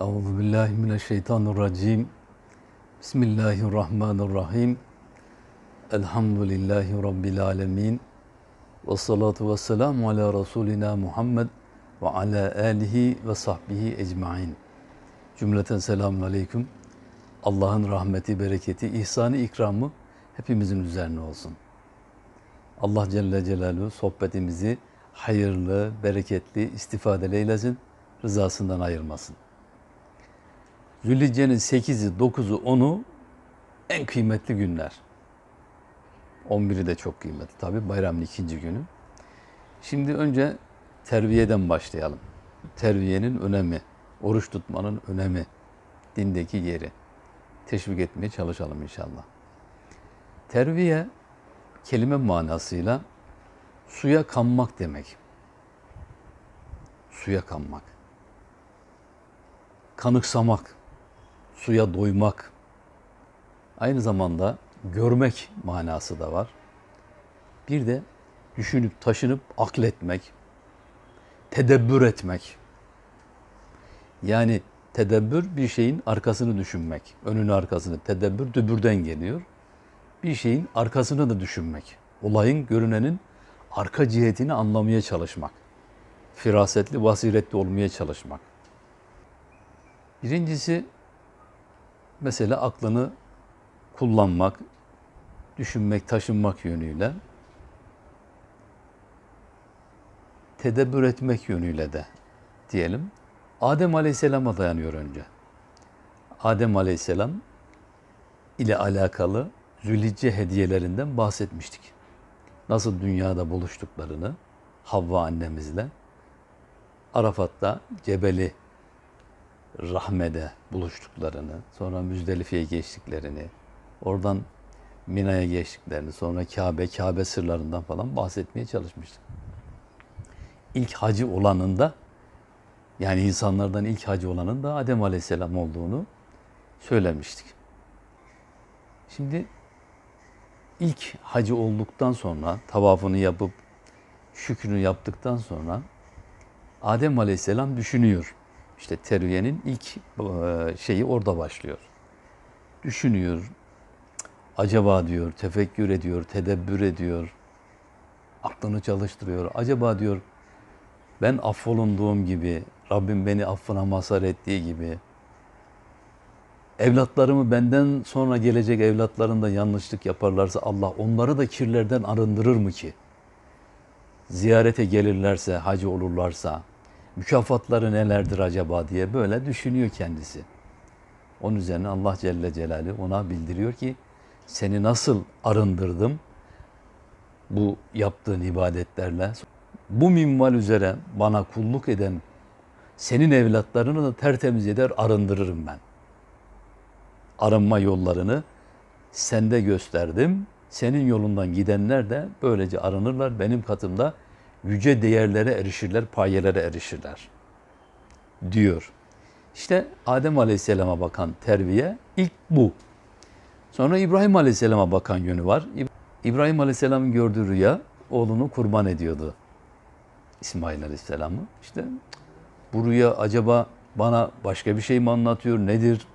Euzu billahi mineşşeytanirracim. Bismillahirrahmanirrahim. Elhamdülillahi rabbil alamin. Ve salatu ve selamu ala Resulina Muhammed ve ala alihi ve sahbihi ecmain. Cümleten selamun aleyküm. Allah'ın rahmeti, bereketi, ihsanı, ikramı hepimizin üzerine olsun. Allah Celle Celaluhu sohbetimizi hayırlı, bereketli, istifadeli eylesin, rızasından ayırmasın. Zülhicce'nin 8'i, 9'u, 10'u en kıymetli günler. 11'i de çok kıymetli tabi bayramın ikinci günü. Şimdi önce terbiyeden başlayalım. Terbiyenin önemi, oruç tutmanın önemi, dindeki yeri teşvik etmeye çalışalım inşallah. Terbiye kelime manasıyla suya kanmak demek. Suya kanmak. Kanıksamak, suya doymak. Aynı zamanda görmek manası da var. Bir de düşünüp taşınıp akletmek, tedebbür etmek. Yani tedebbür bir şeyin arkasını düşünmek, önünü arkasını. Tedebbür dübürden geliyor. Bir şeyin arkasını da düşünmek. Olayın, görünenin arka cihetini anlamaya çalışmak. Firasetli, basiretli olmaya çalışmak. Birincisi mesela aklını kullanmak, düşünmek, taşınmak yönüyle tedebbür etmek yönüyle de diyelim. Adem Aleyhisselam'a dayanıyor önce. Adem Aleyhisselam ile alakalı Zülhicce hediyelerinden bahsetmiştik. Nasıl dünyada buluştuklarını Havva annemizle Arafat'ta Cebeli Rahme'de buluştuklarını, sonra Müzdelife'ye geçtiklerini, oradan Mina'ya geçtiklerini, sonra Kabe, Kabe sırlarından falan bahsetmeye çalışmıştık. İlk hacı olanında, yani insanlardan ilk hacı olanın da Adem Aleyhisselam olduğunu söylemiştik. Şimdi ilk hacı olduktan sonra, tavafını yapıp, şükrünü yaptıktan sonra Adem Aleyhisselam düşünüyor. İşte terbiyenin ilk şeyi orada başlıyor. Düşünüyor, acaba diyor, tefekkür ediyor, tedebbür ediyor, aklını çalıştırıyor. Acaba diyor, ben affolunduğum gibi, Rabbim beni affına mazhar ettiği gibi, evlatlarımı benden sonra gelecek evlatlarım da yanlışlık yaparlarsa Allah onları da kirlerden arındırır mı ki? Ziyarete gelirlerse, hacı olurlarsa, mükafatları nelerdir acaba diye böyle düşünüyor kendisi. Onun üzerine Allah Celle Celaluhu ona bildiriyor ki seni nasıl arındırdım bu yaptığın ibadetlerle. Bu minval üzere bana kulluk eden senin evlatlarını da tertemiz eder arındırırım ben. Arınma yollarını sende gösterdim. Senin yolundan gidenler de böylece arınırlar. Benim katımda yüce değerlere erişirler, payelere erişirler diyor. İşte Adem Aleyhisselam'a bakan terbiye ilk bu. Sonra İbrahim Aleyhisselam'a bakan yönü var. İbrahim Aleyhisselam'ın gördüğü rüya oğlunu kurban ediyordu. İsmail Aleyhisselam'ı. İşte bu rüya acaba bana başka bir şey mi anlatıyor, nedir?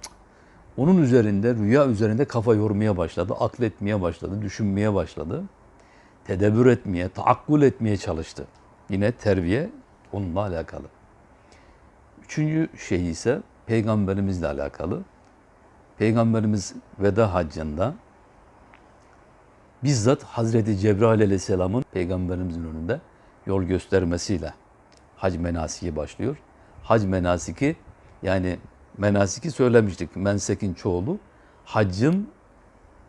Onun üzerinde, rüya üzerinde kafa yormaya başladı, akletmeye başladı, düşünmeye başladı tedebbür etmeye, taakkul etmeye çalıştı. Yine terbiye onunla alakalı. Üçüncü şey ise peygamberimizle alakalı. Peygamberimiz veda haccında bizzat Hazreti Cebrail aleyhisselamın peygamberimizin önünde yol göstermesiyle hac menasiki başlıyor. Hac menasiki yani menasiki söylemiştik. Mensekin çoğulu haccın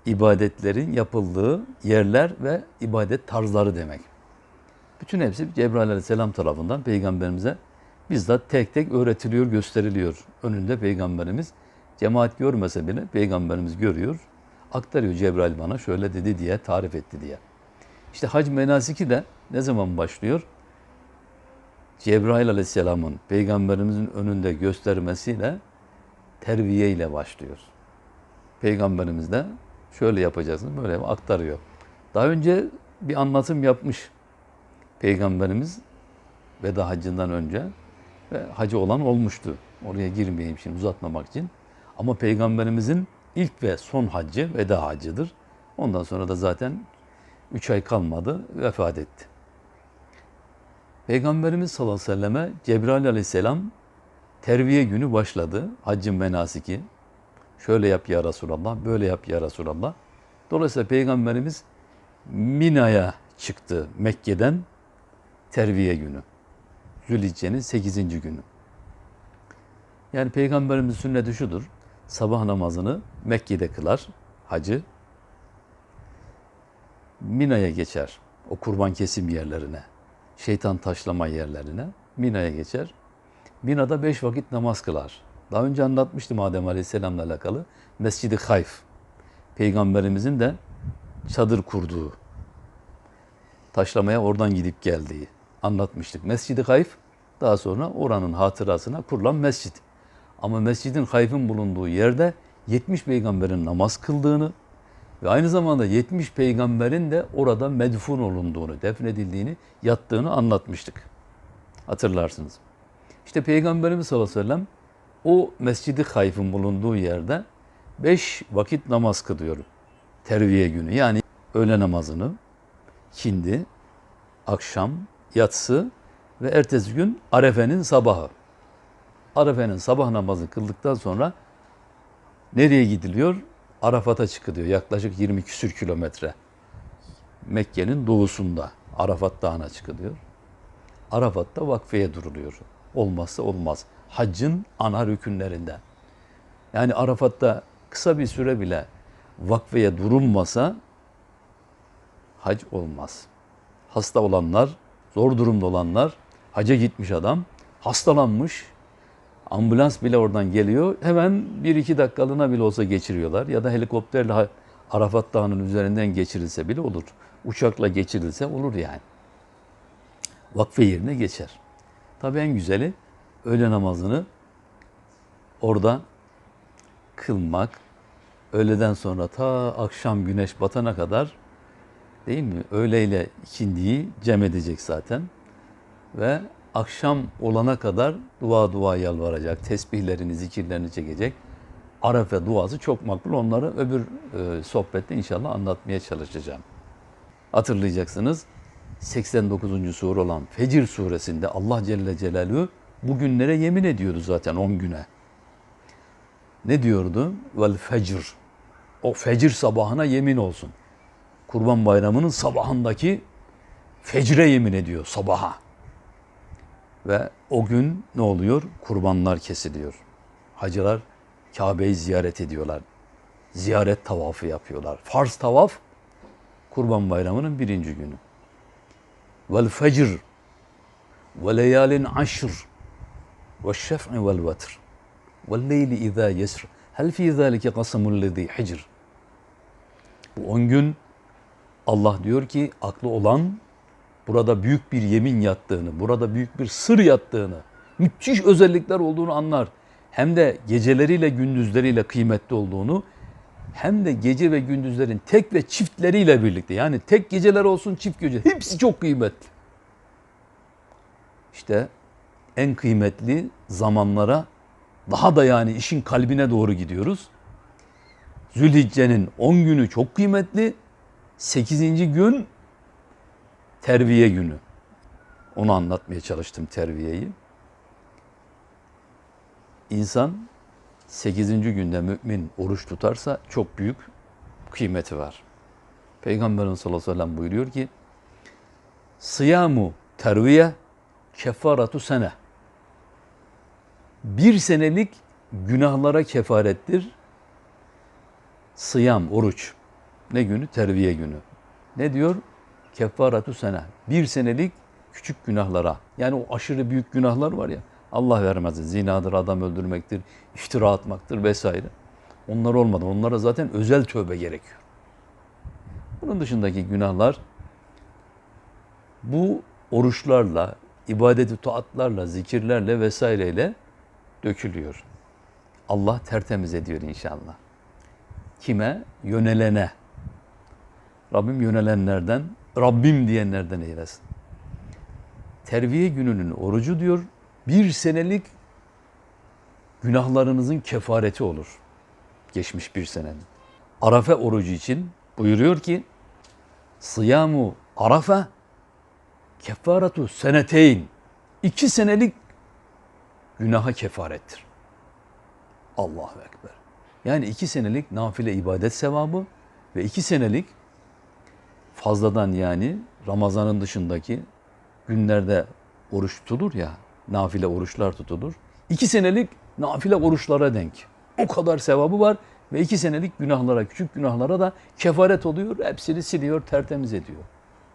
ibadetlerin yapıldığı yerler ve ibadet tarzları demek. Bütün hepsi Cebrail aleyhisselam tarafından peygamberimize bizzat tek tek öğretiliyor, gösteriliyor. Önünde peygamberimiz cemaat görmese bile peygamberimiz görüyor. Aktarıyor Cebrail bana şöyle dedi diye, tarif etti diye. İşte hac menasiki de ne zaman başlıyor? Cebrail aleyhisselamın peygamberimizin önünde göstermesiyle terbiye ile başlıyor. Peygamberimiz de şöyle yapacaksın, böyle aktarıyor. Daha önce bir anlatım yapmış Peygamberimiz veda haccından önce. ve hacı olan olmuştu. Oraya girmeyeyim şimdi uzatmamak için. Ama Peygamberimizin ilk ve son haccı veda haccıdır. Ondan sonra da zaten 3 ay kalmadı, vefat etti. Peygamberimiz sallallahu aleyhi ve selleme Cebrail aleyhisselam terviye günü başladı. Haccın menasiki. Şöyle yap ya Resulallah, böyle yap ya Resulallah. Dolayısıyla Peygamberimiz Mina'ya çıktı Mekke'den terviye günü. Zülhicce'nin 8. günü. Yani Peygamberimiz sünneti şudur. Sabah namazını Mekke'de kılar hacı. Mina'ya geçer. O kurban kesim yerlerine. Şeytan taşlama yerlerine. Mina'ya geçer. Mina'da beş vakit namaz kılar. Daha önce anlatmıştım Adem Aleyhisselam'la alakalı. Mescid-i Hayf. Peygamberimizin de çadır kurduğu, taşlamaya oradan gidip geldiği anlatmıştık. Mescid-i Hayf daha sonra oranın hatırasına kurulan mescit. Ama mescidin Hayf'in bulunduğu yerde 70 peygamberin namaz kıldığını ve aynı zamanda 70 peygamberin de orada medfun olunduğunu, defnedildiğini, yattığını anlatmıştık. Hatırlarsınız. İşte Peygamberimiz sallallahu aleyhi ve sellem o Mescid-i Hayf'in bulunduğu yerde 5 vakit namaz kılıyor. Terviye günü yani öğle namazını, kindi, akşam, yatsı ve ertesi gün Arefe'nin sabahı. Arefe'nin sabah namazı kıldıktan sonra nereye gidiliyor? Arafat'a çıkılıyor. Yaklaşık 20 küsür kilometre. Mekke'nin doğusunda Arafat Dağı'na çıkılıyor. Arafat'ta vakfeye duruluyor. Olmazsa olmaz. Haccın ana rükünlerinden. Yani Arafat'ta kısa bir süre bile vakfeye durulmasa hac olmaz. Hasta olanlar, zor durumda olanlar, haca gitmiş adam, hastalanmış, ambulans bile oradan geliyor. Hemen bir iki dakikalığına bile olsa geçiriyorlar. Ya da helikopterle Arafat Dağı'nın üzerinden geçirilse bile olur. Uçakla geçirilse olur yani. Vakfe yerine geçer. Tabii en güzeli öğle namazını orada kılmak. Öğleden sonra ta akşam güneş batana kadar değil mi? Öğleyle ikindiyi cem edecek zaten. Ve akşam olana kadar dua dua yalvaracak, tesbihlerini, zikirlerini çekecek. Arefe duası çok makbul. Onları öbür e, sohbette inşallah anlatmaya çalışacağım. Hatırlayacaksınız 89. sure olan Fecir suresinde Allah Celle Celaluhu bu günlere yemin ediyordu zaten 10 güne. Ne diyordu? Vel fecr. O fecir sabahına yemin olsun. Kurban Bayramı'nın sabahındaki fecre yemin ediyor sabaha. Ve o gün ne oluyor? Kurbanlar kesiliyor. Hacılar Kabe'yi ziyaret ediyorlar. Ziyaret tavafı yapıyorlar. Farz tavaf Kurban Bayramı'nın birinci günü. Vel fecr ve leyalin aşr vetr ve leyli izâ yesr hel fî zâlike kasamul lezî hicr Bu on gün Allah diyor ki aklı olan burada büyük bir yemin yattığını, burada büyük bir sır yattığını, müthiş özellikler olduğunu anlar. Hem de geceleriyle gündüzleriyle kıymetli olduğunu, hem de gece ve gündüzlerin tek ve çiftleriyle birlikte. Yani tek geceler olsun, çift gece. Hepsi çok kıymetli. İşte en kıymetli zamanlara daha da yani işin kalbine doğru gidiyoruz. Zülhicce'nin 10 günü çok kıymetli. 8. gün terviye günü. Onu anlatmaya çalıştım terviyeyi. İnsan 8. günde mümin oruç tutarsa çok büyük kıymeti var. Peygamberimiz sallallahu aleyhi ve sellem buyuruyor ki Sıyamu terviye kefaratu sene. Bir senelik günahlara kefarettir. Sıyam, oruç. Ne günü? Terviye günü. Ne diyor? Kefaratu sene. Bir senelik küçük günahlara. Yani o aşırı büyük günahlar var ya. Allah vermez. Zinadır, adam öldürmektir, iftira atmaktır vesaire. Onlar olmadı. Onlara zaten özel tövbe gerekiyor. Bunun dışındaki günahlar bu oruçlarla, ibadeti taatlarla, zikirlerle vesaireyle dökülüyor. Allah tertemiz ediyor inşallah. Kime? Yönelene. Rabbim yönelenlerden, Rabbim diyenlerden eylesin. Terviye gününün orucu diyor, bir senelik günahlarınızın kefareti olur. Geçmiş bir senenin. Arafe orucu için buyuruyor ki Sıyamu Arafe kefaratu seneteyn. İki senelik günaha kefarettir. Allahu Ekber. Yani iki senelik nafile ibadet sevabı ve iki senelik fazladan yani Ramazan'ın dışındaki günlerde oruç tutulur ya, nafile oruçlar tutulur. İki senelik nafile oruçlara denk. O kadar sevabı var ve iki senelik günahlara, küçük günahlara da kefaret oluyor. Hepsini siliyor, tertemiz ediyor.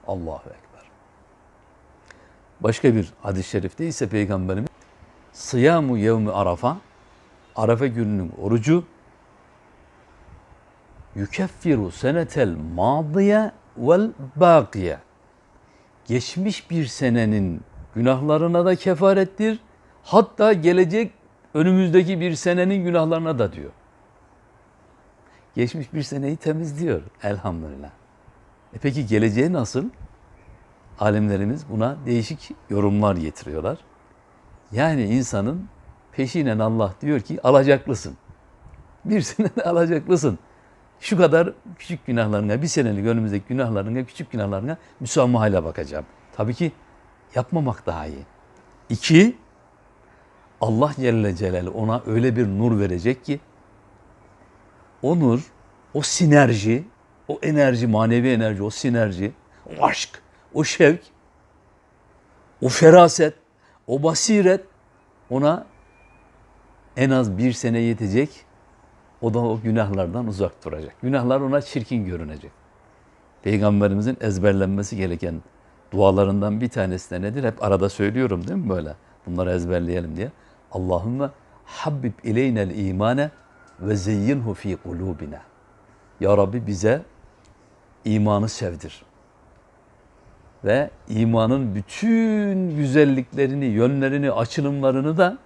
Allahu Ekber. Başka bir hadis-i şerifte ise Peygamberimiz Sıyamu yevmi arafa Arafa gününün orucu yükeffiru senetel madiye vel bakiye geçmiş bir senenin günahlarına da kefarettir. Hatta gelecek önümüzdeki bir senenin günahlarına da diyor. Geçmiş bir seneyi temizliyor elhamdülillah. E peki geleceği nasıl? Alimlerimiz buna değişik yorumlar getiriyorlar. Yani insanın peşinen Allah diyor ki alacaklısın. Bir senede alacaklısın. Şu kadar küçük günahlarına, bir senelik önümüzdeki günahlarına, küçük günahlarına müsamahayla bakacağım. Tabii ki yapmamak daha iyi. İki, Allah Celle Celaluhu ona öyle bir nur verecek ki o nur, o sinerji, o enerji, manevi enerji, o sinerji, o aşk, o şevk, o feraset, o basiret ona en az bir sene yetecek. O da o günahlardan uzak duracak. Günahlar ona çirkin görünecek. Peygamberimizin ezberlenmesi gereken dualarından bir tanesi de nedir? Hep arada söylüyorum değil mi böyle? Bunları ezberleyelim diye. Allahümme habbib ileynel imane ve zeyyinhu fi kulubina. Ya Rabbi bize imanı sevdir. Ve imanın bütün güzelliklerini, yönlerini, açılımlarını da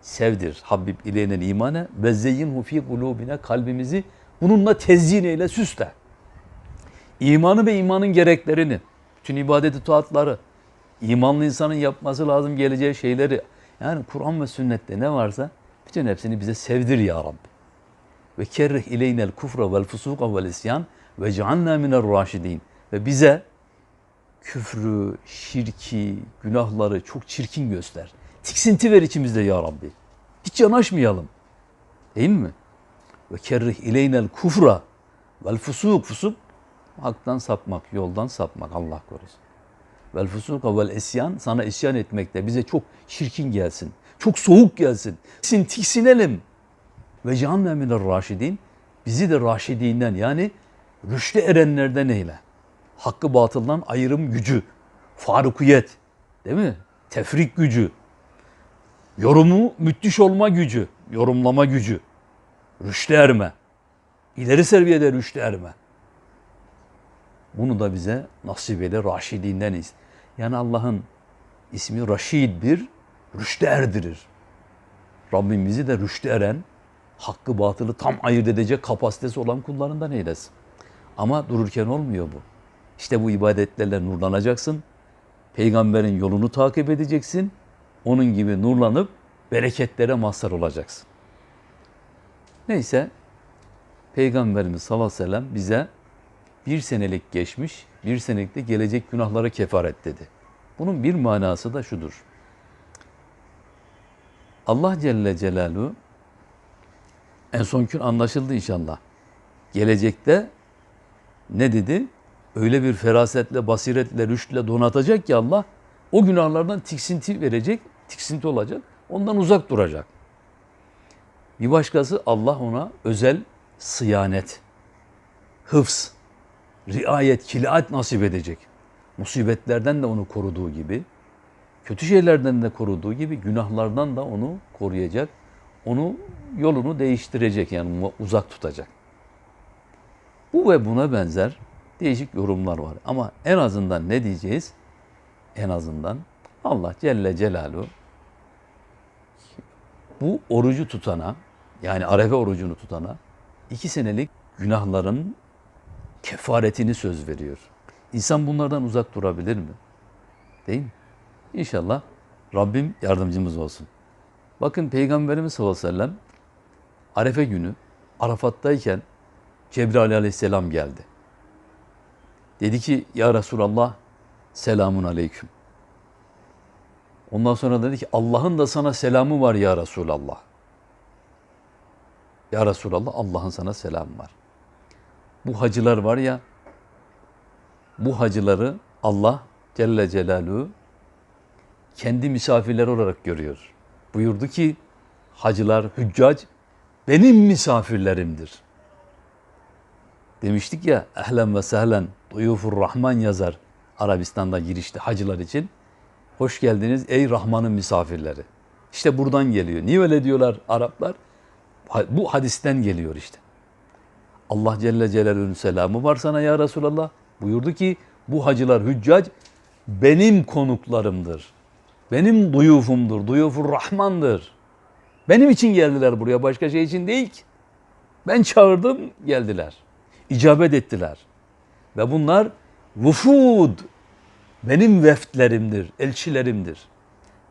sevdir. Habib ileynel imane ve zeyyinhu fi kulubina kalbimizi bununla tezyin eyle, süsle. İmanı ve imanın gereklerini, bütün ibadeti taatları, imanlı insanın yapması lazım geleceği şeyleri, yani Kur'an ve sünnette ne varsa bütün hepsini bize sevdir ya Rabbi. Ve kerrih ileynel kufra vel fusuka vel isyan ve cealna minel raşidin. Ve bize küfrü, şirki, günahları çok çirkin göster. Tiksinti ver içimizde ya Rabbi. Hiç yanaşmayalım. Değil mi? Ve kerrih ileynel kufra vel fusuk. Fusuk haktan sapmak, yoldan sapmak Allah korusun. Vel fusuka vel isyan sana isyan etmekte bize çok çirkin gelsin. Çok soğuk gelsin. Sin tiksinelim. Ve canne minel raşidin bizi de raşidinden yani rüşte erenlerden eyle. Hakkı batıldan ayrım gücü, farukiyet, değil mi? Tefrik gücü, yorumu müthiş olma gücü, yorumlama gücü, rüşte erme, ileri seviyede rüşte erme. Bunu da bize nasip eyle raşidindeniz. Yani Allah'ın ismi Raşid'dir, rüşte erdirir. Rabbim bizi de rüşte eren, hakkı batılı tam ayırt edecek kapasitesi olan kullarından eylesin. Ama dururken olmuyor bu. İşte bu ibadetlerle nurlanacaksın. Peygamberin yolunu takip edeceksin. Onun gibi nurlanıp bereketlere mazhar olacaksın. Neyse Peygamberimiz sallallahu aleyhi ve sellem bize bir senelik geçmiş, bir senelik de gelecek günahları kefaret dedi. Bunun bir manası da şudur. Allah Celle Celaluhu en son gün anlaşıldı inşallah. Gelecekte ne dedi? Öyle bir ferasetle, basiretle, rüştle donatacak ki Allah o günahlardan tiksinti verecek, tiksinti olacak. Ondan uzak duracak. Bir başkası Allah ona özel sıyanet, hıfz, riayet, kilaat nasip edecek. Musibetlerden de onu koruduğu gibi, kötü şeylerden de koruduğu gibi günahlardan da onu koruyacak. Onu yolunu değiştirecek yani uzak tutacak. Bu ve buna benzer değişik yorumlar var. Ama en azından ne diyeceğiz? En azından Allah Celle Celaluhu bu orucu tutana yani arefe orucunu tutana iki senelik günahların kefaretini söz veriyor. İnsan bunlardan uzak durabilir mi? Değil mi? İnşallah Rabbim yardımcımız olsun. Bakın Peygamberimiz sallallahu aleyhi ve sellem Arefe günü Arafat'tayken Cebrail aleyhisselam geldi. Dedi ki ya Resulallah selamun aleyküm. Ondan sonra dedi ki Allah'ın da sana selamı var ya Resulallah. Ya Resulallah Allah'ın sana selamı var. Bu hacılar var ya bu hacıları Allah Celle Celaluhu kendi misafirleri olarak görüyor. Buyurdu ki hacılar, hüccac benim misafirlerimdir. Demiştik ya ehlen ve sehlen duyufur rahman yazar Arabistan'da girişte hacılar için. Hoş geldiniz ey Rahman'ın misafirleri. İşte buradan geliyor. Niye öyle diyorlar Araplar? Bu hadisten geliyor işte. Allah Celle Celaluhu'nun selamı var sana ya Resulallah. Buyurdu ki bu hacılar hüccac benim konuklarımdır. Benim duyufumdur. Duyufur Rahman'dır. Benim için geldiler buraya başka şey için değil ki. Ben çağırdım geldiler. İcabet ettiler. Ve bunlar vufud benim veftlerimdir, elçilerimdir.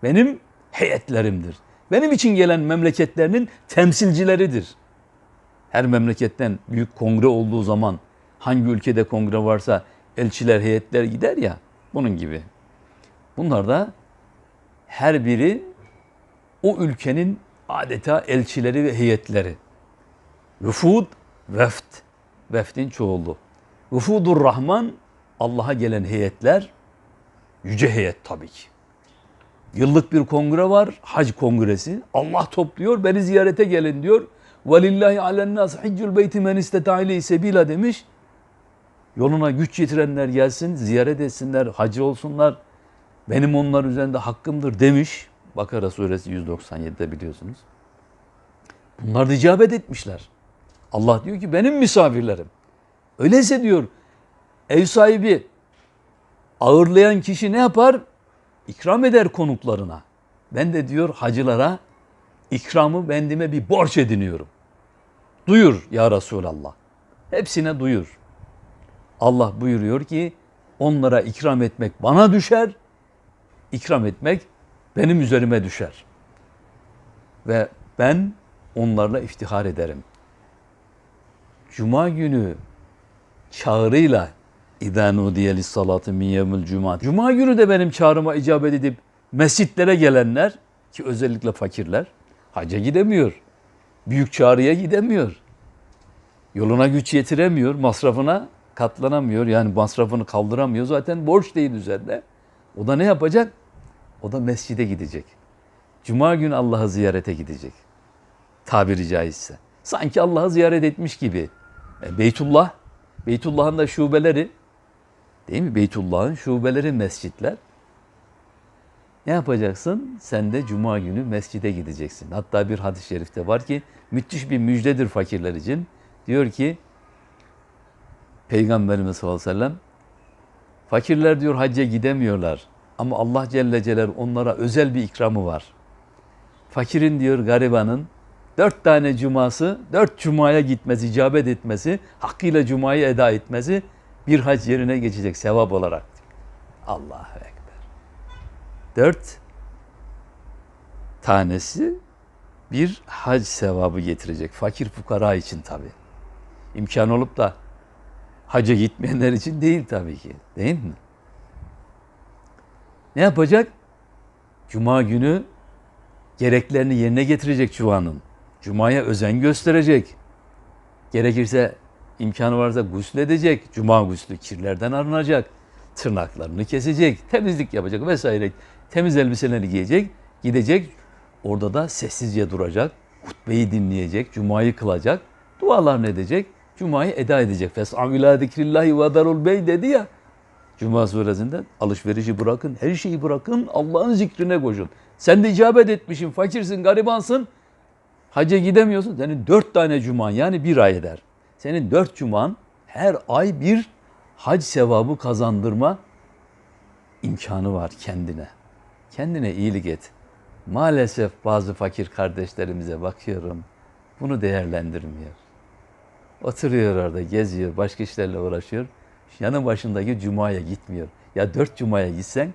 Benim heyetlerimdir. Benim için gelen memleketlerinin temsilcileridir. Her memleketten büyük kongre olduğu zaman hangi ülkede kongre varsa elçiler, heyetler gider ya bunun gibi. Bunlar da her biri o ülkenin adeta elçileri ve heyetleri. Vüfud, veft. Veftin çoğulu. Vüfudur Rahman, Allah'a gelen heyetler, yüce heyet tabii ki. Yıllık bir kongre var, hac kongresi. Allah topluyor, beni ziyarete gelin diyor. وَلِلَّهِ عَلَى النَّاسِ حِجُّ الْبَيْتِ مَنْ اِسْتَتَعِ اِلَيْهِ sebila demiş. Yoluna güç yetirenler gelsin, ziyaret etsinler, hacı olsunlar. Benim onlar üzerinde hakkımdır demiş. Bakara suresi 197'de biliyorsunuz. Bunlar da icabet etmişler. Allah diyor ki benim misafirlerim. Öyleyse diyor ev sahibi ağırlayan kişi ne yapar? İkram eder konuklarına. Ben de diyor hacılara ikramı bendime bir borç ediniyorum. Duyur ya Resulallah. Hepsine duyur. Allah buyuruyor ki onlara ikram etmek bana düşer. İkram etmek benim üzerime düşer. Ve ben onlarla iftihar ederim. Cuma günü çağrıyla İzâ nudiye lissalâti min yevmil cuma. Cuma günü de benim çağrıma icabet edip mescitlere gelenler ki özellikle fakirler hacca gidemiyor. Büyük çağrıya gidemiyor. Yoluna güç yetiremiyor, masrafına katlanamıyor. Yani masrafını kaldıramıyor. Zaten borç değil üzerinde. O da ne yapacak? O da mescide gidecek. Cuma günü Allah'ı ziyarete gidecek. Tabiri caizse. Sanki Allah'ı ziyaret etmiş gibi. E, Beytullah, Beytullah'ın da şubeleri, değil mi? Beytullah'ın şubeleri mescitler. Ne yapacaksın? Sen de cuma günü mescide gideceksin. Hatta bir hadis-i şerifte var ki müthiş bir müjdedir fakirler için. Diyor ki Peygamberimiz sallallahu aleyhi ve sellem fakirler diyor hacca gidemiyorlar. Ama Allah Celle Celaluhu onlara özel bir ikramı var. Fakirin diyor garibanın dört tane cuması, dört cumaya gitmesi, icabet etmesi, hakkıyla cumayı eda etmesi bir hac yerine geçecek sevap olarak. Allahu Ekber. Dört tanesi bir hac sevabı getirecek. Fakir fukara için tabi. İmkan olup da hacca gitmeyenler için değil tabii ki. Değil mi? Ne yapacak? Cuma günü gereklerini yerine getirecek Cuma'nın. Cuma'ya özen gösterecek. Gerekirse imkanı varsa gusledecek. Cuma guslü kirlerden arınacak. Tırnaklarını kesecek. Temizlik yapacak vesaire. Temiz elbiselerini giyecek. Gidecek. Orada da sessizce duracak. Hutbeyi dinleyecek. Cuma'yı kılacak. Dualarını edecek. Cuma'yı eda edecek. Fes'av ila zikrillahi ve darul bey dedi ya. Cuma suresinde alışverişi bırakın, her şeyi bırakın, Allah'ın zikrine koşun. Sen de icabet etmişsin, fakirsin, garibansın. Hacca gidemiyorsun. Senin dört tane cuman yani bir ay eder. Senin dört cuman her ay bir hac sevabı kazandırma imkanı var kendine. Kendine iyilik et. Maalesef bazı fakir kardeşlerimize bakıyorum. Bunu değerlendirmiyor. Oturuyor orada, geziyor, başka işlerle uğraşıyor. Yanı başındaki cumaya gitmiyor. Ya dört cumaya gitsen,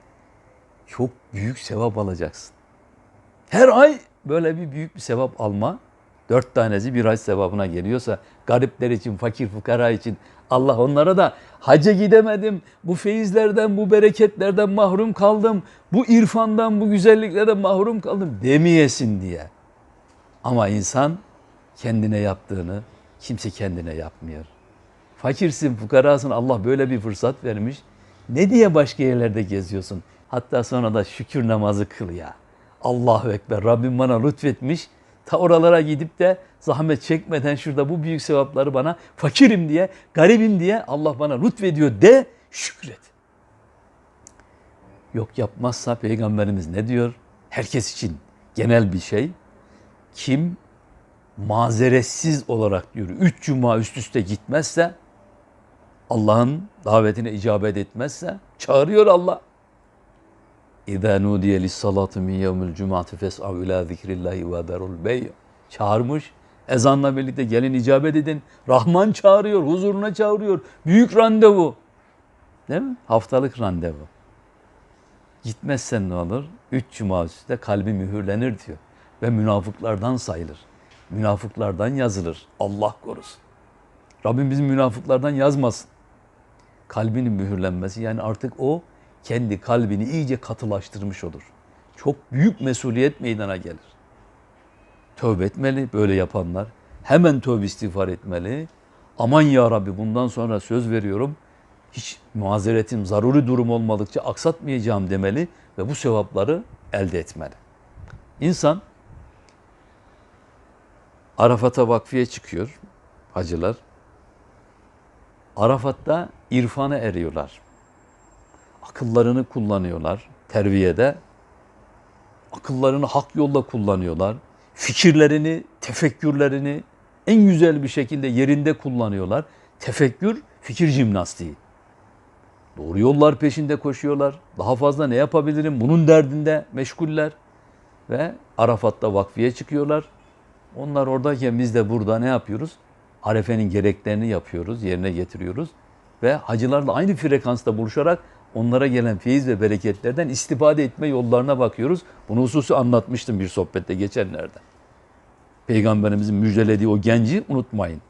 çok büyük sevap alacaksın. Her ay böyle bir büyük bir sevap alma. Dört tanesi bir hac sevabına geliyorsa garipler için, fakir fukara için Allah onlara da hacca gidemedim, bu feyizlerden, bu bereketlerden mahrum kaldım, bu irfandan, bu güzelliklerden mahrum kaldım demeyesin diye. Ama insan kendine yaptığını kimse kendine yapmıyor. Fakirsin, fukarasın Allah böyle bir fırsat vermiş. Ne diye başka yerlerde geziyorsun? Hatta sonra da şükür namazı kıl ya. Allahu Ekber Rabbim bana lütfetmiş. Ta oralara gidip de zahmet çekmeden şurada bu büyük sevapları bana fakirim diye, garibim diye Allah bana lütfediyor de şükret. Yok yapmazsa peygamberimiz ne diyor? Herkes için genel bir şey. Kim mazeretsiz olarak diyor üç cuma üst üste gitmezse Allah'ın davetine icabet etmezse çağırıyor Allah. İzâ nudiye lissalâtu min yevmil cum'ati fes'av ilâ zikrillahi ve darul bey. Çağırmış. Ezanla birlikte gelin icabet edin. Rahman çağırıyor, huzuruna çağırıyor. Büyük randevu. Değil mi? Haftalık randevu. Gitmezsen ne olur? Üç cuma üstte kalbi mühürlenir diyor. Ve münafıklardan sayılır. Münafıklardan yazılır. Allah korusun. Rabbim bizim münafıklardan yazmasın. Kalbinin mühürlenmesi yani artık o kendi kalbini iyice katılaştırmış olur. Çok büyük mesuliyet meydana gelir. Tövbe etmeli böyle yapanlar. Hemen tövbe istiğfar etmeli. Aman ya Rabbi bundan sonra söz veriyorum. Hiç mazeretim, zaruri durum olmadıkça aksatmayacağım demeli ve bu sevapları elde etmeli. İnsan Arafat'a vakfiye çıkıyor hacılar. Arafat'ta irfana eriyorlar. Akıllarını kullanıyorlar terviyede. Akıllarını hak yolda kullanıyorlar. Fikirlerini, tefekkürlerini en güzel bir şekilde yerinde kullanıyorlar. Tefekkür, fikir jimnastiği. Doğru yollar peşinde koşuyorlar. Daha fazla ne yapabilirim? Bunun derdinde meşguller. Ve Arafat'ta vakfiye çıkıyorlar. Onlar oradayken biz de burada ne yapıyoruz? Arefe'nin gereklerini yapıyoruz, yerine getiriyoruz. Ve hacılarla aynı frekansta buluşarak onlara gelen feyiz ve bereketlerden istifade etme yollarına bakıyoruz. Bunu hususu anlatmıştım bir sohbette geçenlerde. Peygamberimizin müjdelediği o genci unutmayın.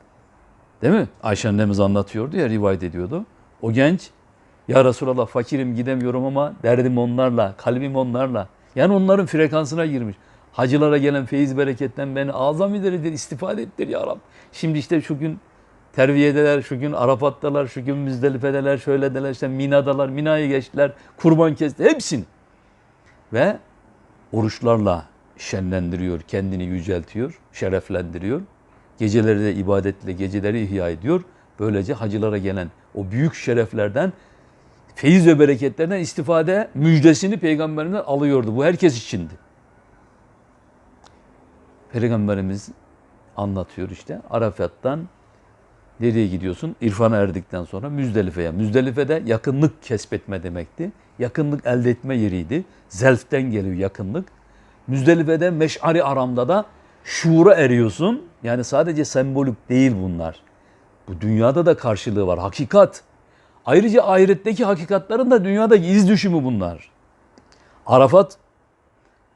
Değil mi? Ayşe annemiz anlatıyordu ya, rivayet ediyordu. O genç, ya Resulallah fakirim gidemiyorum ama derdim onlarla, kalbim onlarla. Yani onların frekansına girmiş. Hacılara gelen feyiz bereketten beni azam ileridir, istifade ettir ya Rab. Şimdi işte şu gün terviyedeler, şu gün Arafat'talar, şu gün Müzdelife'deler, şöyle deler, işte Mina'dalar, Mina'ya geçtiler, kurban kesti, hepsini. Ve oruçlarla şenlendiriyor, kendini yüceltiyor, şereflendiriyor. Geceleri de ibadetle geceleri ihya ediyor. Böylece hacılara gelen o büyük şereflerden, feyiz ve bereketlerden istifade müjdesini peygamberimiz alıyordu. Bu herkes içindi. Peygamberimiz anlatıyor işte. Arafat'tan nereye gidiyorsun? İrfana erdikten sonra Müzdelife'ye. Müzdelife'de yakınlık kesbetme demekti. Yakınlık elde etme yeriydi. Zelf'ten geliyor yakınlık. Müzdelife'de meş'ari aramda da şuura eriyorsun. Yani sadece sembolik değil bunlar. Bu dünyada da karşılığı var. Hakikat. Ayrıca ahiretteki hakikatların da dünyadaki iz düşümü bunlar. Arafat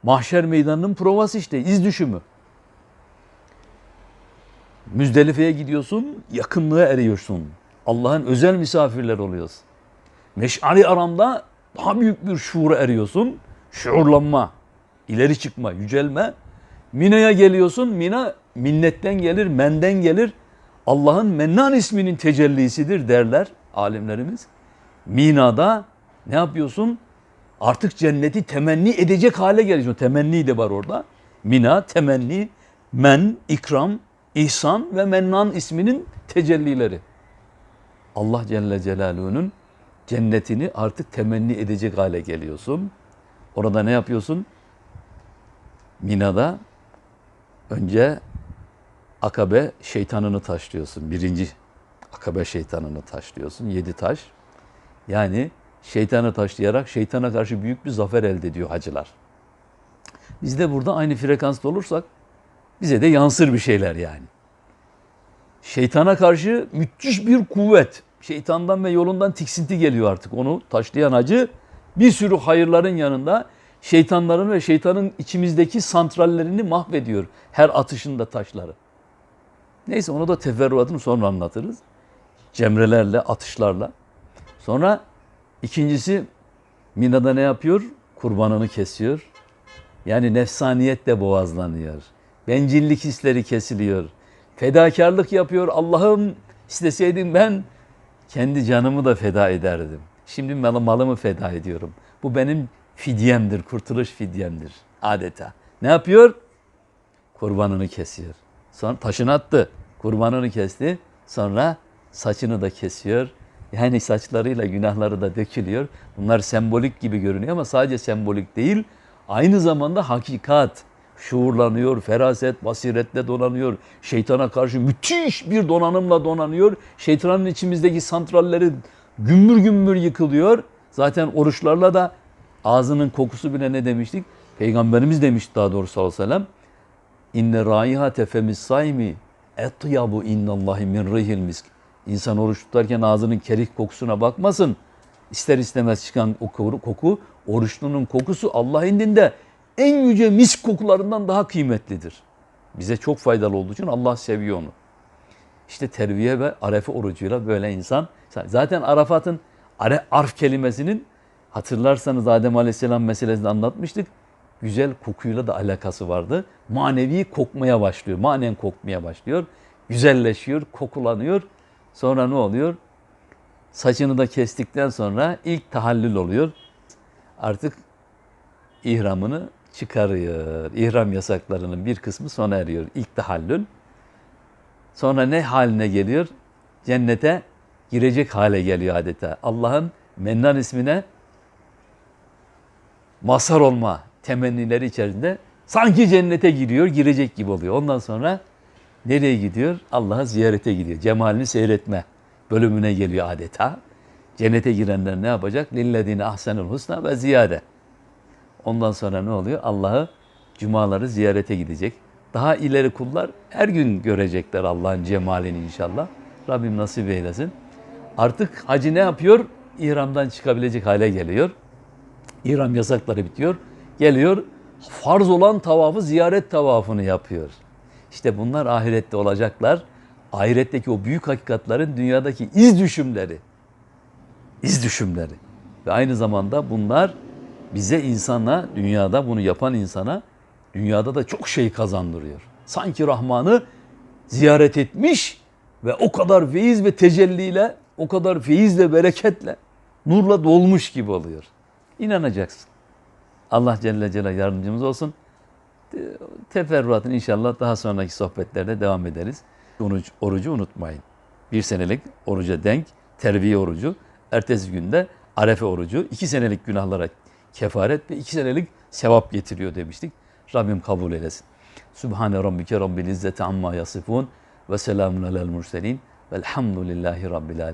mahşer meydanının provası işte iz düşümü. Müzdelife'ye gidiyorsun, yakınlığa eriyorsun. Allah'ın özel misafirler oluyorsun. Meş'ari aramda daha büyük bir şuura eriyorsun. Şuurlanma, ileri çıkma, yücelme. Mina'ya geliyorsun. Mina minnetten gelir, menden gelir. Allah'ın Mennan isminin tecellisidir derler alimlerimiz. Mina'da ne yapıyorsun? Artık cenneti temenni edecek hale geliyorsun. Temenni de var orada. Mina, temenni, men, ikram, İhsan ve Mennan isminin tecellileri. Allah Celle Celaluhu'nun cennetini artık temenni edecek hale geliyorsun. Orada ne yapıyorsun? Mina'da önce akabe şeytanını taşlıyorsun. Birinci akabe şeytanını taşlıyorsun. Yedi taş. Yani şeytanı taşlayarak şeytana karşı büyük bir zafer elde ediyor hacılar. Biz de burada aynı frekansta olursak bize de yansır bir şeyler yani. Şeytana karşı müthiş bir kuvvet. Şeytandan ve yolundan tiksinti geliyor artık. Onu taşlayan hacı Bir sürü hayırların yanında şeytanların ve şeytanın içimizdeki santrallerini mahvediyor. Her atışında taşları. Neyse onu da teferruatını sonra anlatırız. Cemrelerle, atışlarla. Sonra ikincisi Mina'da ne yapıyor? Kurbanını kesiyor. Yani nefsaniyet de boğazlanıyor. Bencillik hisleri kesiliyor. Fedakarlık yapıyor. Allah'ım isteseydim ben kendi canımı da feda ederdim. Şimdi mal- malımı feda ediyorum. Bu benim fidyemdir, kurtuluş fidyemdir adeta. Ne yapıyor? Kurbanını kesiyor. Sonra taşını attı. Kurbanını kesti. Sonra saçını da kesiyor. Yani saçlarıyla günahları da dökülüyor. Bunlar sembolik gibi görünüyor ama sadece sembolik değil. Aynı zamanda hakikat. Şuurlanıyor, feraset, basiretle donanıyor. Şeytana karşı müthiş bir donanımla donanıyor. Şeytanın içimizdeki santralleri gümbür gümbür yıkılıyor. Zaten oruçlarla da ağzının kokusu bile ne demiştik? Peygamberimiz demiş daha doğrusu sallallahu aleyhi ve sellem. İnne raihate femis saimi etyabu innallahi min rihil misk. İnsan oruç tutarken ağzının kerih kokusuna bakmasın. İster istemez çıkan o koku oruçlunun kokusu Allah indinde en yüce misk kokularından daha kıymetlidir. Bize çok faydalı olduğu için Allah seviyor onu. İşte terviye ve arefe orucuyla böyle insan zaten Arafat'ın arf kelimesinin hatırlarsanız Adem Aleyhisselam meselesini anlatmıştık. Güzel kokuyla da alakası vardı. Manevi kokmaya başlıyor. Manen kokmaya başlıyor. Güzelleşiyor, kokulanıyor. Sonra ne oluyor? Saçını da kestikten sonra ilk tahallül oluyor. Artık ihramını çıkarıyor. İhram yasaklarının bir kısmı sona eriyor. İlk tahallül. Sonra ne haline geliyor? Cennete girecek hale geliyor adeta. Allah'ın Mennan ismine mazhar olma temennileri içerisinde sanki cennete giriyor, girecek gibi oluyor. Ondan sonra nereye gidiyor? Allah'a ziyarete gidiyor. Cemalini seyretme bölümüne geliyor adeta. Cennete girenler ne yapacak? Lillezine ahsenul husna ve ziyade. Ondan sonra ne oluyor? Allah'ı cumaları ziyarete gidecek. Daha ileri kullar her gün görecekler Allah'ın cemalini inşallah. Rabbim nasip eylesin. Artık hacı ne yapıyor? İhramdan çıkabilecek hale geliyor. İhram yasakları bitiyor. Geliyor farz olan tavafı ziyaret tavafını yapıyor. İşte bunlar ahirette olacaklar. Ahiretteki o büyük hakikatlerin dünyadaki iz düşümleri. İz düşümleri. Ve aynı zamanda bunlar bize insana, dünyada bunu yapan insana dünyada da çok şey kazandırıyor. Sanki Rahman'ı ziyaret etmiş ve o kadar feyiz ve tecelliyle, o kadar feyizle, bereketle, nurla dolmuş gibi oluyor. İnanacaksın. Allah Celle Celaluhu yardımcımız olsun. Teferruatını inşallah daha sonraki sohbetlerde devam ederiz. Oruç, orucu unutmayın. Bir senelik oruca denk terbiye orucu. Ertesi günde arefe orucu. iki senelik günahlara kefaret ve iki senelik sevap getiriyor demiştik. Rabbim kabul eylesin. Sübhane rabbike rabbil izzeti amma yasifun ve selamun alel murselin velhamdülillahi rabbil alemin.